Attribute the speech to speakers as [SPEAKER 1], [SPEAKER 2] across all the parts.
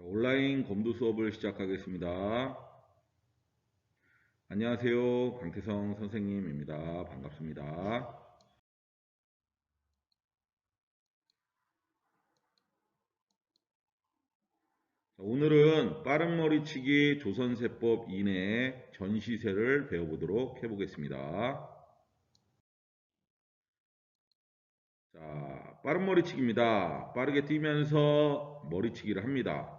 [SPEAKER 1] 온라인 검도 수업을 시작하겠습니다. 안녕하세요. 강태성 선생님입니다. 반갑습니다. 자, 오늘은 빠른 머리치기 조선세법 이내 전시세를 배워보도록 해보겠습니다. 자, 빠른 머리치기입니다. 빠르게 뛰면서 머리치기를 합니다.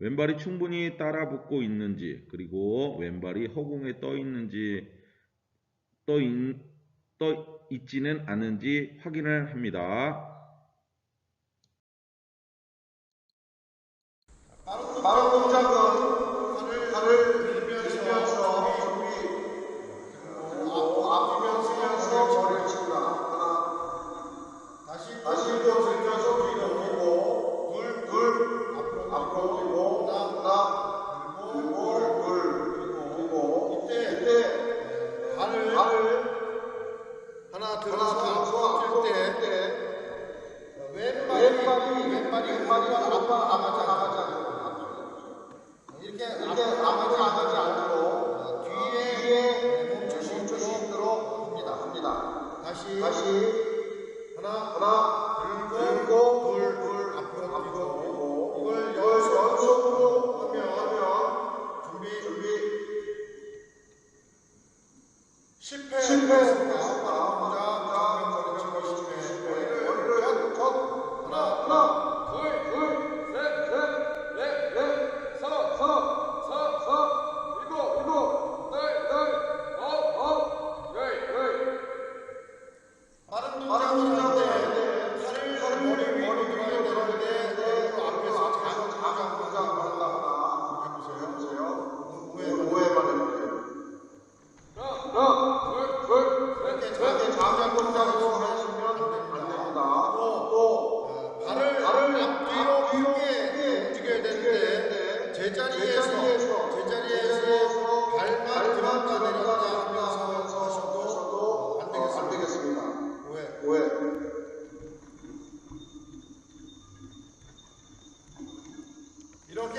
[SPEAKER 1] 왼발이 충분히 따라 붙고 있는지, 그리고 왼발이 허공에 떠 있는지, 떠, 있, 떠 있지는 않은지 확인을 합니다.
[SPEAKER 2] 왼발이 왼발이 왼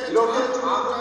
[SPEAKER 2] 이렇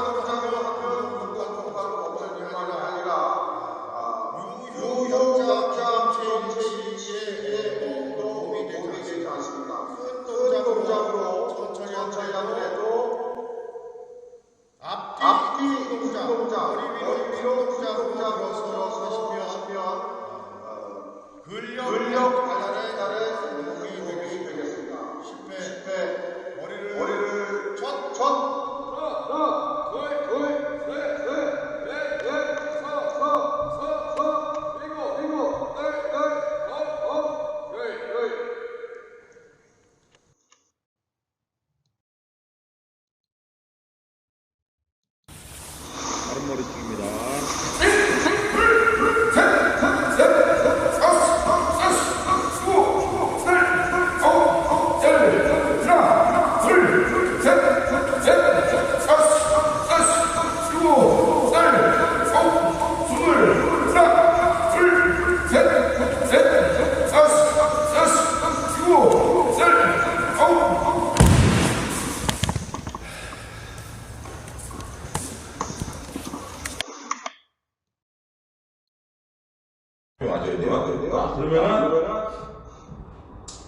[SPEAKER 3] 그러면은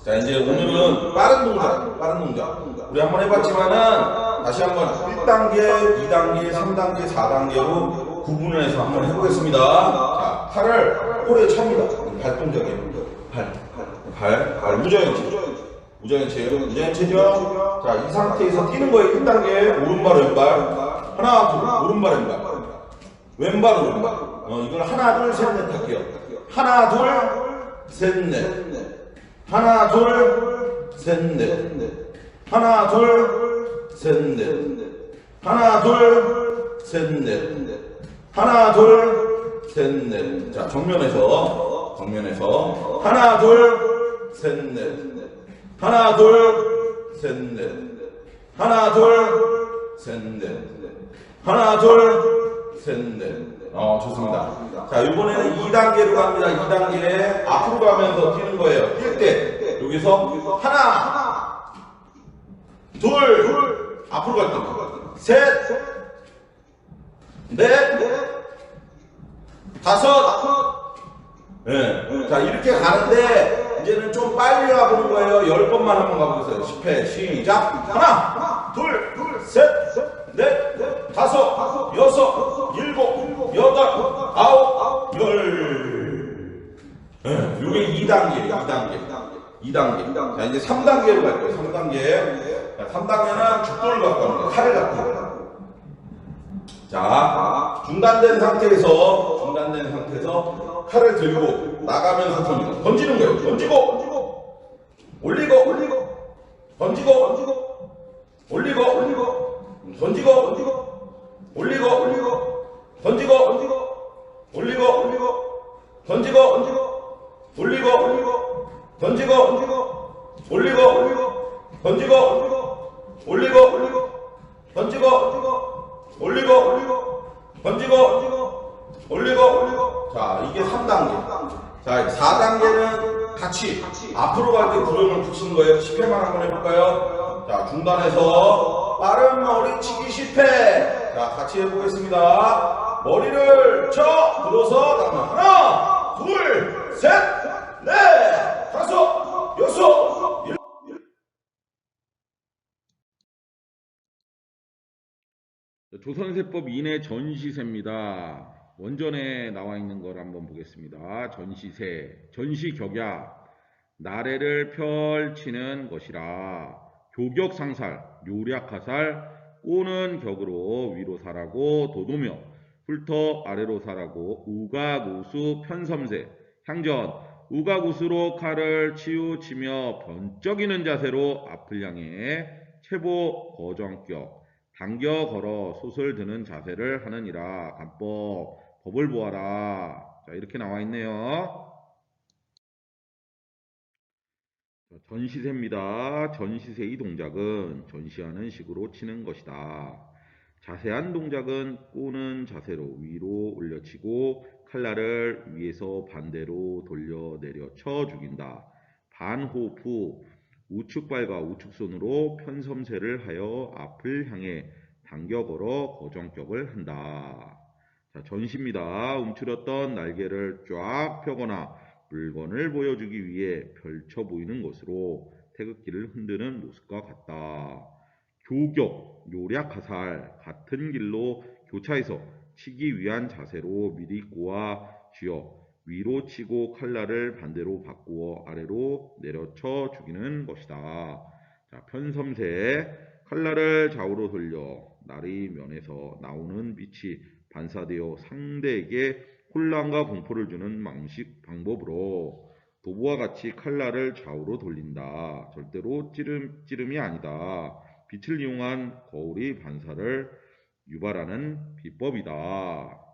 [SPEAKER 3] 자 이제 오늘은 빠른 동작, 빠른 동작. 우리 한번 해봤지만은 다시 한번 1단계, 2단계, 3단계, 4단계로 구분을 해서 한번 해보겠습니다. 자, 팔을 홀에 찹니다. 발 동작이에요. 발, 발, 발 무저행체, 무저행체, 무저행체죠. 자, 이 상태에서 뛰는 거예요. 1단계 오른발, 왼발, 하나, 둘, 오른발, 왼발. 왼발 오른발 어 이걸 하나 둘셋넷 할게요 하나 둘 셋 넷. 하나 둘셋 넷. 하나 둘셋 넷. 하나 둘셋 넷. 하나 둘셋 넷. 자 정면에서 정면에서. 하나 둘셋 넷. 하나 둘셋 넷. 하나 둘셋 넷. 하나 둘 셋, 넷. 어, 좋습니다. 자, 이번에는 2단계로 갑니다. 2단계. 앞으로 가면서 뛰는 거예요. 뛸 때. 여기서 하나, 둘, 앞으로 갈 때. 셋, 넷, 다섯. 예. 자, 이렇게 가는데, 이제는 좀 빨리 가보는 거예요. 열 번만 한번 가보겠어요. 10회, 시작. 하나, 둘, 셋, 넷, 다섯, 여섯, 여덟, 아홉, 열. 예, 요게 2단계, 2단계. 2단계. 자, 이제 3단계로 갈 거예요. 3단계. 자, 3단계는 죽돌을 갖고 거예요. 칼을 갖고. 자, 중단된 상태에서, 중단된 상태에서 칼을 들고 나가면서 던지고, 던지는 거예요. 던지고, 올리고, 올리고, 던지고, 던지고, 올리고, 올리고, 던지고, 던지고, 올리고, 올리고, 던지고, 던지고, 올리고, 올리고, 던지고, 던지고, 올리고, 올리고, 던지고, 던지고, 올리고, 올리고, 던지고, 던지고, 올리고, 올리고, 던지고, 던지고, 올리고, 올리고. 자, 이게 3단계. 자, 4단계는 같이 앞으로 갈 때 구름을 붙이는 거예요. 10회만 한번 해볼까요? 자, 중단해서 빠른 머리치기 10회. 자, 같이 해보겠습니다. 머리를 쳐 들어서 하나, 둘, 셋,
[SPEAKER 1] 조선세법 인해 전시세입니다. 원전에 나와 있는 걸 한번 보겠습니다. 전시세, 전시격약, 나래를 펼치는 것이라 교격상살, 요략하살, 꼬는 격으로 위로 사라고 도도며 훑어 아래로 사라고 우가우수 편섬세, 향전, 우가우수로 칼을 치우치며 번쩍이는 자세로 앞을 향해 체보 거정격, 당겨 걸어 솥을 드는 자세를 하느니라. 간법 법을 보아라. 자 이렇게 나와 있네요. 자, 전시세입니다. 전시세 이 동작은 전시하는 식으로 치는 것이다. 자세한 동작은 꼬는 자세로 위로 올려치고 칼날을 위에서 반대로 돌려 내려 쳐 죽인다. 반호흡 후 우측발과 우측손으로 편섬세를 하여 앞을 향해 당겨 걸어 고정격을 한다. 자, 전시입니다. 움츠렸던 날개를 쫙 펴거나 물건을 보여주기 위해 펼쳐 보이는 것으로 태극기를 흔드는 모습과 같다. 교격, 요략하살, 같은 길로 교차해서 치기 위한 자세로 미리 꼬아 쥐어 위로 치고 칼날을 반대로 바꾸어 아래로 내려쳐 죽이는 것이다. 자, 편섬세 칼날을 좌우로 돌려 나리 면에서 나오는 빛이 반사되어 상대에게 혼란과 공포를 주는 망식 방법으로 도보와 같이 칼날을 좌우로 돌린다. 절대로 찌름, 찌름이 아니다. 빛을 이용한 거울이 반사를 유발하는 비법이다.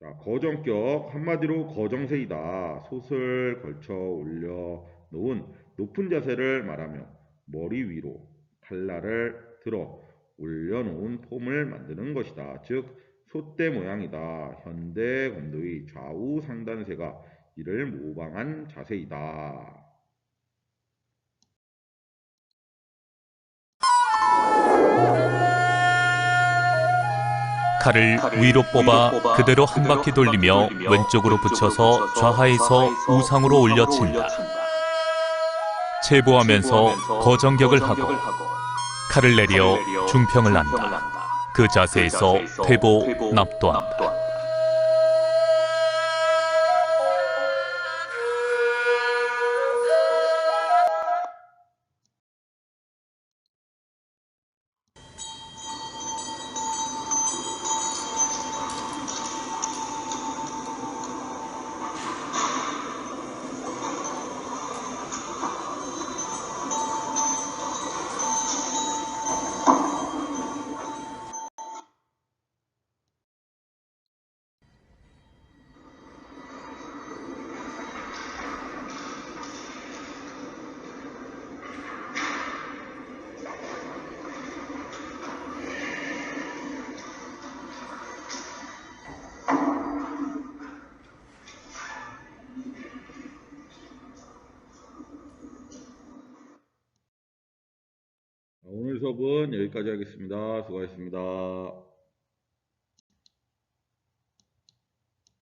[SPEAKER 1] 자, 거정격 한마디로 거정세이다. 솥을 걸쳐 올려 놓은 높은 자세를 말하며 머리 위로 칼날을 들어 올려놓은 폼을 만드는 것이다. 즉 솥대 모양이다. 현대 검도의 좌우 상단세가 이를 모방한 자세이다.
[SPEAKER 4] 칼을 위로 뽑아 그대로 한 바퀴 돌리며 왼쪽으로 붙여서 좌하에서 우상으로 올려 친다. 체보하면서 거정격을 하고 칼을 내려 중평을 한다. 그 자세에서 퇴보 납도한다.
[SPEAKER 1] 수업은 여기까지 하겠습니다. 수고하셨습니다.